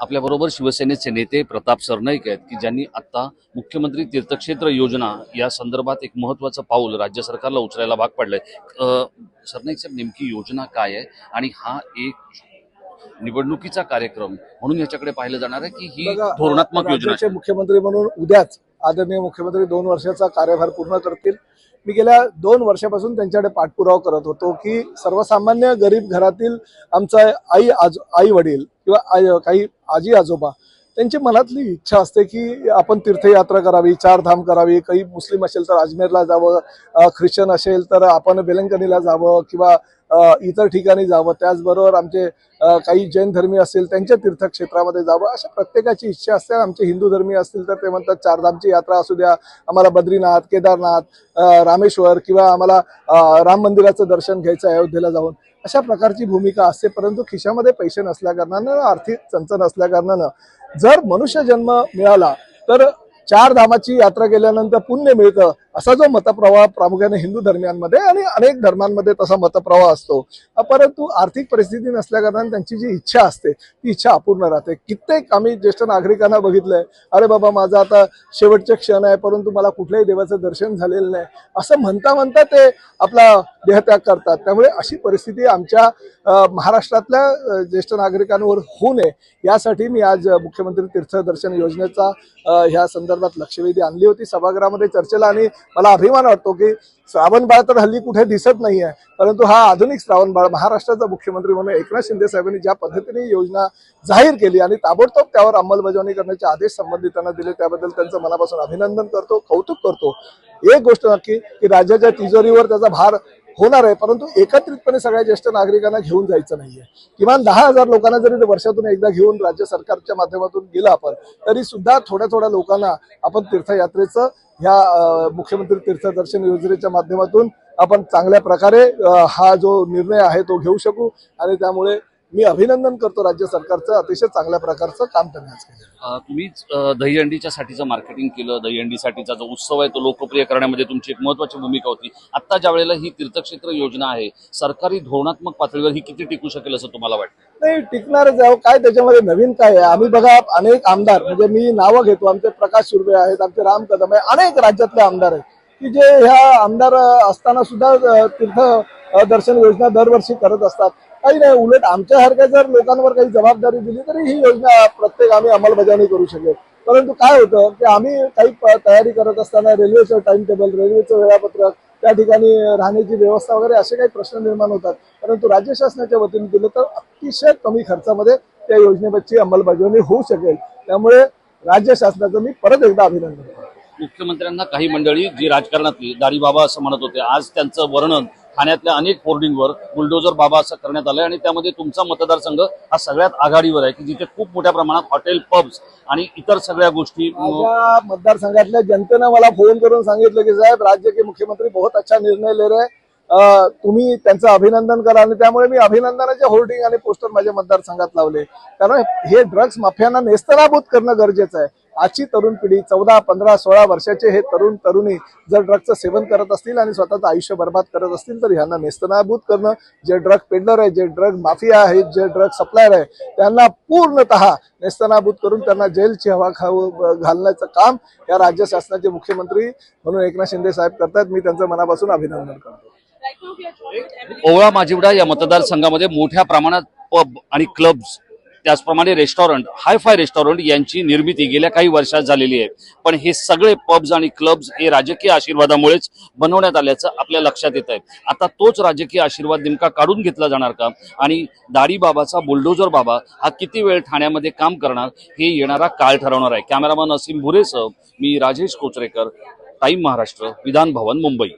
आपल्याबरोबर शिवसेनेचे नेते प्रताप सरनाईक आहेत की ज्यांनी आता मुख्यमंत्री तीर्थक्षेत्र योजना या संदर्भात एक महत्वाचं पाऊल राज्य सरकारला उचलायला भाग पडलंय. सरनाईक साहेब नेमकी योजना काय आहे? आणि हा एक निवडणुकीचा कार्यक्रम म्हणून याच्याकडे पाहिलं जाणार आहे की ही धोरणात्मक योजना मुख्यमंत्री म्हणून उद्याच आदरणीय मुख्यमंत्री दोन वर्षाचा कार्यभार पूर्ण करतील. मी गेल्या दोन वर्षापासून त्यांच्याकडे पाठपुरावा करत होतो की सर्वसामान्य गरीब घरातील आमचा आई आज आई वडील किंवा आई- काही आजी आजोबा त्यांची मनातली इच्छा असते की आपण तीर्थयात्रा करावी चार धाम करावी काही मुस्लिम असेल तर अजमेरला जावं ख्रिश्चन असेल तर आपण बेलंकणीला जावं किंवा इतर ठिकाणी जावं. त्याचबरोबर आमचे काही जैन धर्मी असतील त्यांच्या तीर्थक्षेत्रामध्ये जावं. अशा प्रत्येकाची इच्छा असते. आमचे हिंदू धर्मी असतील तर ते म्हणतात चारधामची यात्रा असू द्या. आम्हाला बद्रीनाथ केदारनाथ रामेश्वर किंवा आम्हाला राम मंदिराचं दर्शन घ्यायचं अयोध्येला जाऊन. अशा प्रकारची भूमिका असते. परंतु खिशामध्ये पैसे नसल्याकारणानं आर्थिक चंचन असल्याकारणानं जर मनुष्य जन्म मिळाला तर चार धामाची यात्रा केल्यानंतर पुण्य मिळतं. असा जो मतप्रवाह प्रामुख्याने हिंदू धर्मियांमध्ये आणि अनेक धर्मांमध्ये तसा मतप्रवाह असतो. परंतु आर्थिक परिस्थिती नसल्याकारणाने त्यांची जी इच्छा असते ती इच्छा अपूर्ण राहते. कित्येक आम्ही ज्येष्ठ नागरिकांना बघितलंय अरे बाबा माझा आता शेवटचे क्षण आहे परंतु मला कुठल्याही देवाचं दर्शन झालेलं नाही. असं म्हणता म्हणता ते आपला देहत्याग करतात. त्यामुळे अशी परिस्थिती आमच्या महाराष्ट्रातल्या ज्येष्ठ नागरिकांवर होऊ नये. यासाठी मी आज मुख्यमंत्री तीर्थदर्शन योजनेचा ह्या संदर्भात लक्षवेधी आणली होती. सभागृहामध्ये चर्चेला आणि मला अभिमान वाटतो की श्रावण बाळ तर हल्ली कुठे दिसत नाही आहे परंतु हा आधुनिक श्रावण बाळ महाराष्ट्राचा मुख्यमंत्री म्हणून एकनाथ शिंदे साहेबांनी ज्या पद्धतीने योजना जाहीर केली आणि ताबडतोब त्यावर अंमलबजावणी करण्याचे आदेश संबंधितांना दिले त्याबद्दल त्यांचं मनापासून अभिनंदन करतो कौतुक करतो. एक गोष्ट नक्की की राज्याच्या तिजोरीवर त्याचा भार होणार आहे परंतु एकत्रितपणे सगळ्या ज्येष्ठ नागरिकांना घेऊन जायचं नाहीये. किमान दहा हजार लोकांना जरी वर्षातून एकदा घेऊन राज्य सरकारच्या माध्यमातून गेलं आपण तरी सुद्धा थोड्या थोड्या लोकांना आपण तीर्थयात्रेचं ह्या मुख्यमंत्री तीर्थदर्शन योजनेच्या माध्यमातून आपण चांगल्या प्रकारे हा जो निर्णय आहे तो घेऊ शकू आणि त्यामुळे मी अभिनंदन करतो राज्य सरकारचं अतिशय चांगल्या प्रकारचं काम तुम्हीच अ, दहीहंडीच्या साठीचं मार्केटिंग केलं दहीहंडीसाठीचा जो उत्सव आहे तो लोकप्रिय करण्यामध्ये तुमची एक महत्वाची भूमिका होती. आता ज्या वेळेला ही तीर्थक्षेत्र योजना आहे सरकारी धोरणात्मक पातळीवर ही किती टिकू शकेल असं तुम्हाला वाटतं? नाही टिकणारच आहे. काय त्याच्यामध्ये नवीन काय आहे? आम्ही बघा अनेक आमदार म्हणजे मी नावं घेतो. आमचे प्रकाश सुर्वे आहेत आमचे राम कदम आहे अनेक राज्यातले आमदार आहेत. की जे ह्या आमदार असताना सुद्धा तीर्थ दर्शन योजना दरवर्षी करत असतात. काही नाही उलट आमच्यासारख्या जर लोकांवर काही जबाबदारी दिली तरी ही योजना प्रत्येक आम्ही अंमलबजावणी करू शकेल. परंतु काय होतं की आम्ही काही तयारी करत असताना रेल्वेचं टाइम टेबल रेल्वेचं वेळापत्रक त्या ठिकाणी राहण्याची व्यवस्था वगैरे असे काही प्रश्न निर्माण होतात. परंतु राज्य शासनाच्या वतीने दिलं तर अतिशय कमी खर्चामध्ये त्या योजनेची अंमलबजावणी होऊ शकेल. त्यामुळे राज्य शासनाचं मी परत एकदा अभिनंदन करतो. मुख्यमंत्र्यांना काही मंडळी जी राजकारणातली दारीबाबा असं म्हणत होते आज त्यांचं वर्णन ठाण्यातल्या अनेक होर्डिंगवर बुलडोजर बाबा असं करण्यात आलंय आणि त्यामध्ये तुमचा मतदारसंघ हा सगळ्यात आघाडीवर आहे की जिथे खूप मोठ्या प्रमाणात हॉटेल पब्स आणि इतर सगळ्या गोष्टी मतदारसंघातल्या जनतेनं मला फोन करून सांगितलं की साहेब राज्य के मुख्यमंत्री बहुत अच्छा निर्णय ले रहे तुम्ही त्यांचं अभिनंदन करा. आणि त्यामुळे मी अभिनंदनाचे होर्डिंग आणि पोस्टर माझ्या मतदारसंघात लावले. कारण हे ड्रग्स माफियांना नेस्तनाभूत करणं गरजेचं आहे. आजची तरुण पिढी चौदा पंधरा सोळा वर्षाचे हे तरुण तरुणी जर ड्रगचं सेवन करत असतील आणि स्वतःचं आयुष्य बर्बाद करत असतील तर ह्यांना नेस्तनाभूत करणं जे ड्रग पेडलर आहे जे ड्रग माफिया आहेत जे ड्रग सप्लायर आहे त्यांना पूर्णतः नेस्तनाभूत करून त्यांना जेलची हवा खाऊ घालण्याचं काम या राज्य शासनाचे मुख्यमंत्री म्हणून एकनाथ शिंदे साहेब करतात. मी त्यांचं मनापासून अभिनंदन करतो. ओवळा माजिवडा या मतदारसंघामध्ये मोठ्या प्रमाणात पब आणि क्लब्स त्याचप्रमाणे रेस्टॉरंट हायफाय रेस्टॉरंट यांची निर्मिती गेल्या काही वर्षात झालेली आहे. पण हे सगळे पब्स आणि क्लब्स हे राजकीय आशीर्वादामुळेच बनवण्यात आल्याचं आपल्या लक्षात येत आहे. आता तोच राजकीय आशीर्वाद नेमका काढून घेतला जाणार का? आणि दाढी बाबाचा बुलडोजर बाबा हा किती वेळ ठाण्यामध्ये काम करणार हे येणारा काळ ठरवणार आहे. कॅमेरामन असीम भुरेसह मी राजेश कोचरेकर टाईम महाराष्ट्र विधान भवन मुंबई.